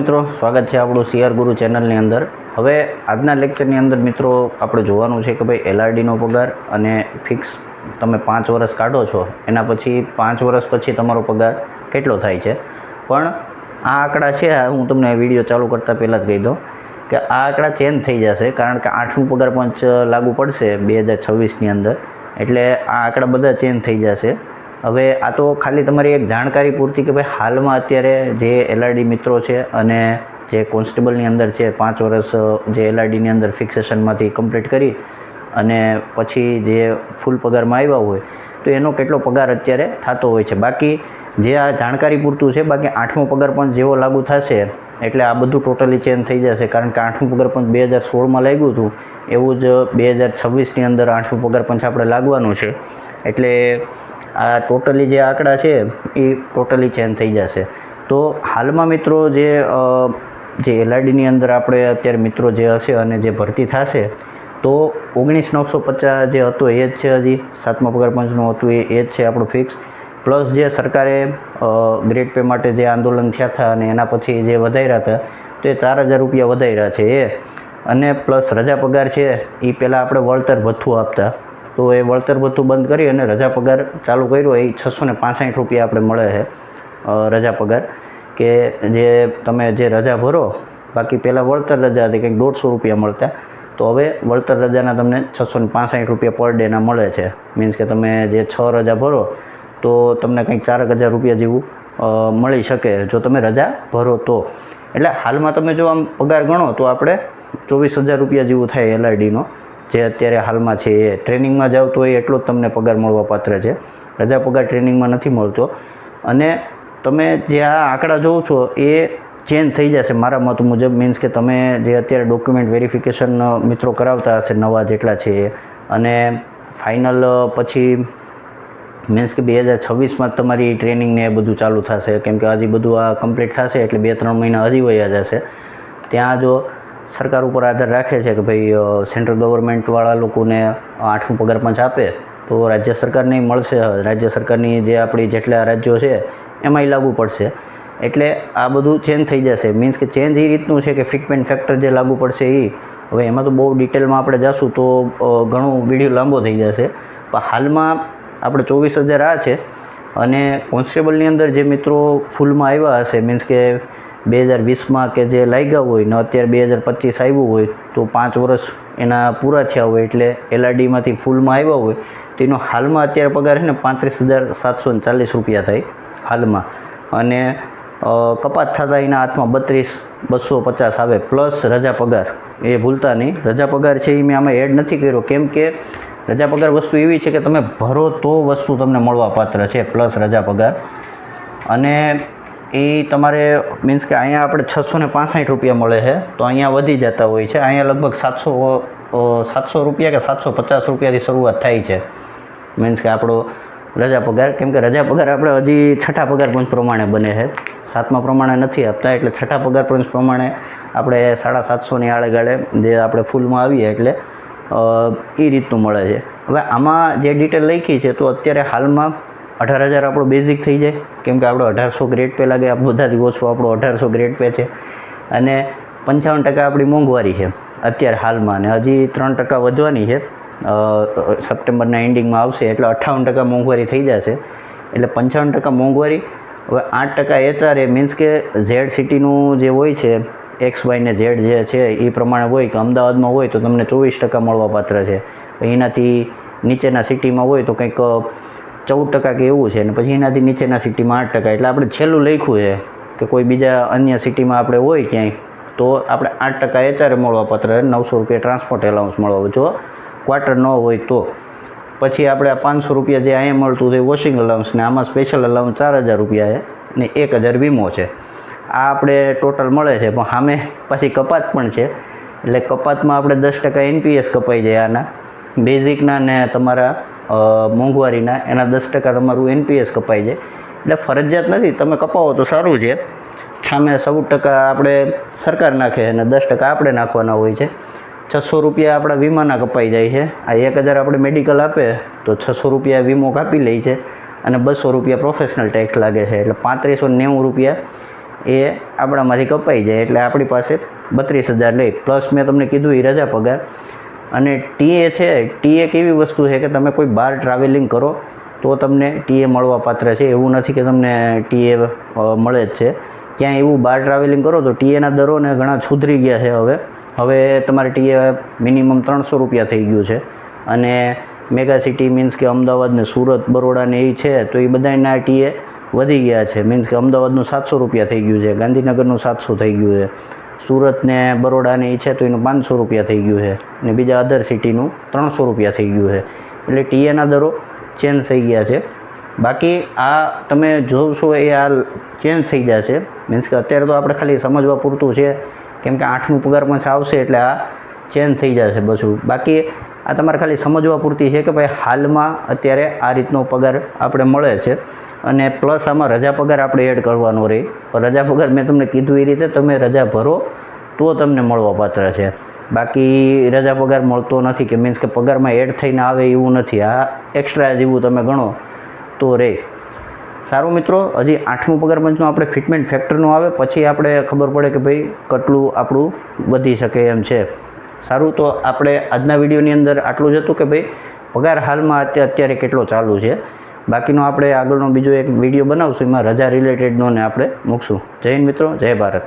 મિત્રો, સ્વાગત છે આપણું સીઆર ગુરુ ચેનલની અંદર. હવે આજના લેક્ચરની અંદર મિત્રો, આપણે જોવાનું છે કે ભાઈ એલઆરડીનો પગાર અને ફિક્સ તમે પાંચ વર્ષ કાઢો છો, એના પછી પાંચ વર્ષ પછી તમારો પગાર કેટલો થાય છે? પણ આ આંકડા છે હું તમને વીડિયો ચાલુ કરતાં પહેલાં જ કહી દઉં કે આ આંકડા ચેન્જ થઈ જશે, કારણ કે આઠમું પગાર પંચ લાગુ પડશે બે હજાર છવ્વીસની અંદર. એટલે આ આંકડા બધા ચેન્જ થઈ જશે. હવે આ તો ખાલી તમારી એક જાણકારી પૂરતી કે ભાઈ હાલમાં અત્યારે જે એલઆરડી મિત્રો છે અને જે કોન્સ્ટેબલની અંદર છે, પાંચ વર્ષ જે એલઆરડીની અંદર ફિક્સેશનમાંથી કમ્પ્લીટ કરી અને પછી જે ફૂલ પગારમાં આવ્યા હોય, તો એનો કેટલો પગાર અત્યારે થતો હોય છે. બાકી જે આ જાણકારી પૂરતું છે, બાકી આઠમો પગાર પણ જેવો લાગુ થશે, એટલે આ બધું ટોટલી ચેન્જ થઈ જશે. કારણ કે આઠમું પગાર પણ બે હજાર સોળમાં લાગ્યું હતું, એવું જ બે હજાર છવ્વીસની અંદર આઠમું પગાર પંચ આપણે લાગવાનું છે. એટલે આ ટોટલી જે આંકડા છે, એ ટોટલી ચેન્જ થઈ જશે. તો હાલમાં મિત્રો જે જે એલઆરડીની અંદર આપણે અત્યારે મિત્રો જે હશે અને જે ભરતી થશે, તો ઓગણીસ નવસો પચાસ જે હતું એ જ છે હજી. સાતમા પગાર પંચનું હતું એ એ જ છે આપણું ફિક્સ પ્લસ જે સરકારે ગ્રેડ પે માટે જે આંદોલન થયા હતા અને એના પછી જે વધાર્યા હતા, તો એ ચાર હજાર રૂપિયા વધાર્યા છે એ. અને પ્લસ રજા પગાર છે એ પહેલાં આપણે વળતર ભથ્થું આપતા. તો એ વળતર બધું બંધ કરી અને રજા પગાર ચાલુ કર્યો. એ છસો ને રૂપિયા આપણે મળે છે રજા પગાર. કે જે તમે જે રજા ભરો, બાકી પહેલાં વળતર રજા હતી, કંઈક દોઢસો રૂપિયા મળતા. તો હવે વળતર રજાના તમને છસો ને રૂપિયા પર ડેના મળે છે. મીન્સ કે તમે જે છ રજા ભરો, તો તમને કંઈક ચારક હજાર રૂપિયા જેવું મળી શકે. જો તમે રજા ભરો તો. એટલે હાલમાં તમે જો આમ પગાર ગણો, તો આપણે ચોવીસ હજાર રૂપિયા જેવું થાય એલઆરડીનો જે અત્યારે હાલમાં છે એ ટ્રેનિંગમાં જાવ તો એ એટલો જ તમને પગાર મળવા પાત્ર છે. રજા પગાર ટ્રેનિંગમાં નથી મળતો. અને તમે જે આ આંકડા જોવો છો એ ચેન્જ થઈ જશે મારા મત મુજબ. મીન્સ કે તમે જે અત્યારે ડોક્યુમેન્ટ વેરિફિકેશન મિત્રો કરાવતા હશે નવા જેટલા છે અને ફાઇનલ પછી મીન્સ કે બે હજાર છવ્વીસમાં તમારી ટ્રેનિંગ ને એ બધું ચાલુ થશે. કેમ કે હજી બધું આ કમ્પ્લીટ થશે એટલે બે ત્રણ મહિના હજી વયા જશે. ત્યાં જો સરકાર ઉપર આધાર રાખે છે કે ભાઈ સેન્ટ્રલ ગવર્મેન્ટવાળા લોકોને આઠમું પગાર પંચ આપે, તો રાજ્ય સરકારને મળશે. રાજ્ય સરકારની જે આપણી જેટલા રાજ્યો છે, એમાંય લાગુ પડશે. એટલે આ બધું ચેન્જ થઈ જશે. મીન્સ કે ચેન્જ એ રીતનું છે કે ફિટમેન્ટ ફેક્ટર જે લાગુ પડશે એ હવે એમાં તો બહુ ડિટેલમાં આપણે જઈશું તો ઘણું વીડિયો લાંબો થઈ જશે. પણ હાલમાં આપણે ચોવીસ હજાર આ છે, અને કોન્સ્ટેબલની અંદર જે મિત્રો ફૂલમાં આવ્યા હશે મીન્સ કે બે હજાર વીસમાં કે જે લાગ્યા હોય ને અત્યારે બે હજાર પચીસ આવ્યું હોય, તો પાંચ વર્ષ એના પૂરા થયા હોય એટલે એલઆરડીમાંથી ફૂલમાં આવ્યા હોય, તો એનો હાલમાં અત્યારે પગાર છે ને પાંત્રીસ હજાર સાતસો ને ચાલીસ રૂપિયા થાય હાલમાં. અને કપાત થતાં એના હાથમાં બત્રીસ, બસો પચાસ આવે, પ્લસ રજા પગાર. એ ભૂલતા નહીં. રજા પગાર છે એ મેં આમાં એડ નથી કર્યો. કેમ કે રજા પગાર વસ્તુ એવી છે કે તમે ભરો તો વસ્તુ તમને મળવા પાત્ર છે, પ્લસ રજા પગાર. અને એ તમારે મીન્સ કે અહીંયા આપણે છસો ને પાંસઠ રૂપિયા મળે છે. તો અહીંયા વધી જતા હોય છે. અહીંયા લગભગ સાતસો સાતસો રૂપિયા કે સાતસો પચાસ રૂપિયાથી શરૂઆત થાય છે. મીન્સ કે આપણો રજા પગાર, કેમ કે રજા પગાર આપણે હજી છઠ્ઠા પગાર પંચ પ્રમાણે બને છે. સાતમા પ્રમાણે નથી આપતા, એટલે છઠ્ઠા પગાર પંચ પ્રમાણે આપણે સાડા સાતસોની આળેગાળે જે આપણે ફૂલમાં આવીએ એટલે એ રીતનું મળે છે. હવે આમાં જે ડિટેલ લખી છે, તો અત્યારે હાલમાં અઢાર હજાર આપણો બેઝિક થઈ જાય. કેમ કે આપણો અઢારસો ગ્રેડ પે લાગે બધાથી ઓછો આપણો અઢારસો ગ્રેડ પે છે. અને પંચાવન ટકા આપણી મોંઘવારી છે, અત્યારે હાલમાં. અને હજી ત્રણ ટકા વધવાની છે. સપ્ટેમ્બરના એન્ડિંગમાં આવશે, એટલે અઠ્ઠાવન ટકા મોંઘવારી થઈ જશે. એટલે પંચાવન ટકા મોંઘવારી. હવે આઠ ટકા એચઆરએ મીન્સ કે ઝેડ સિટીનું જે હોય છે એક્સ વાય ને ઝેડ જે છે, એ પ્રમાણે હોય કે અમદાવાદમાં હોય તો તમને ચોવીસ ટકા મળવા પાત્ર છે. એનાથી નીચેના સિટીમાં હોય તો કંઈક ચૌદ ટકા કે એવું છે અને પછી એનાથી નીચેના સિટીમાં આઠ ટકા. એટલે આપણે છેલ્લું લખ્યું છે કે કોઈ બીજા અન્ય સિટીમાં આપણે હોય ક્યાંય, તો આપણે આઠ ટકા એચઆરએ મળવા પત્ર, નવસો રૂપિયા ટ્રાન્સપોર્ટ એલાઉન્સ મળવા જો ક્વાર્ટર ન હોય તો. પછી આપણે પાંચસો રૂપિયા જે અહીંયા મળતું હતું વોશિંગ અલાઉન્સ ને, આમાં સ્પેશિયલ અલાઉન્સ ચાર હજાર રૂપિયા છે ને એક હજાર વીમો છે. આ આપણે ટોટલ મળે છે, પણ સામે પછી કપાત પણ છે. એટલે કપાતમાં આપણે દસ ટકા એનપીએસ કપાઈ જાય આના. બેઝિકના ને તમારા મોંઘવારીના, એના દસ ટકા તમારું એનપીએસ કપાઈ જાય એટલે ફરજિયાત નથી, તમે કપાવો તો સારું છે. સામે સૌ ટકા આપણે સરકાર નાખે અને દસ ટકા આપણે નાખવાના હોય છે. છસો રૂપિયા આપણા વીમાના કપાઈ જાય છે. આ એક હજાર આપણે મેડિકલ આપે, તો છસો રૂપિયા વીમો કાપી લે છે અને બસો રૂપિયા પ્રોફેશનલ ટેક્સ લાગે છે. એટલે પાંત્રીસો નેવું રૂપિયા એ આપણામાંથી કપાઈ જાય. એટલે આપણી પાસે બત્રીસ હજાર લઈ પ્લસ મેં તમને કીધું એ રજા પગાર. અને ટીએ છે ટીએ કેવી વસ્તુ છે કે તમે કોઈ બહાર ટ્રાવેલિંગ કરો તો તમને ટીએ મળવા પાત્ર છે. એવું નથી કે તમને ટીએ મળે જ છે. ક્યાંય એવું બહાર ટ્રાવેલિંગ કરો તો ટીએના દરોને ઘણા સુધરી ગયા છે હવે. હવે તમારે ટીએ મિનિમમ ત્રણસો રૂપિયા થઈ ગયું છે. અને મેગા સિટી મીન્સ કે અમદાવાદ ને સુરત, બરોડા ને એ છે, તો એ બધાના ટીએ વધી ગયા છે. મીન્સ કે અમદાવાદનું સાતસો રૂપિયા થઈ ગયું છે, ગાંધીનગરનું સાતસો થઈ ગયું છે. સુરત બરોડાને એ છે તો એનું પાંચસો રૂપિયા થઈ ગયું છે. અને બીજા અધર સિટીનું ત્રણસો રૂપિયા થઈ ગયું છે. એટલે ટીએના દરો ચેન્જ થઈ ગયા છે. બાકી આ તમે જોશો એ આ ચેન્જ થઈ જશે મીન્સ કે અત્યારે તો આપણે ખાલી સમજવા પૂરતું છે. કેમ કે આઠનું પગાર પણ આવશે એટલે આ ચેન્જ થઈ જશે બધું. બાકી આ તમારે ખાલી સમજવા પૂરતી છે કે ભાઈ હાલમાં અત્યારે આ રીતનો પગાર આપણે મળે છે. અને પ્લસ આમાં રજા પગાર આપણે એડ કરવાનો રહે રજા પગાર મેં તમને કીધું એ રીતે તમે રજા ભરો, તો તમને મળવા પાત્ર છે. બાકી રજા પગાર મળતો નથી કે મીન્સ કે પગારમાં એડ થઈને આવે એવું નથી. આ એક્સ્ટ્રા જેવું તમે ગણો તો રે. સારું મિત્રો, હજી આઠમું પગાર પંચનું આપણે ફિટમેન્ટ ફેક્ટરનું આવે, પછી આપણે ખબર પડે કે ભાઈ કેટલું આપણું વધી શકે એમ છે. સારું, તો આપણે આજના વિડીયોની અંદર આટલું જ હતું કે ભાઈ પગાર હાલમાં અત્યારે કેટલો ચાલુ છે. બાકીનો આપણે આગળનો બીજો એક વીડિયો બનાવશું, એમાં રજા રિલેટેડનો ને આપણે મૂકશું. જય હિન્દ મિત્રો, જય ભારત.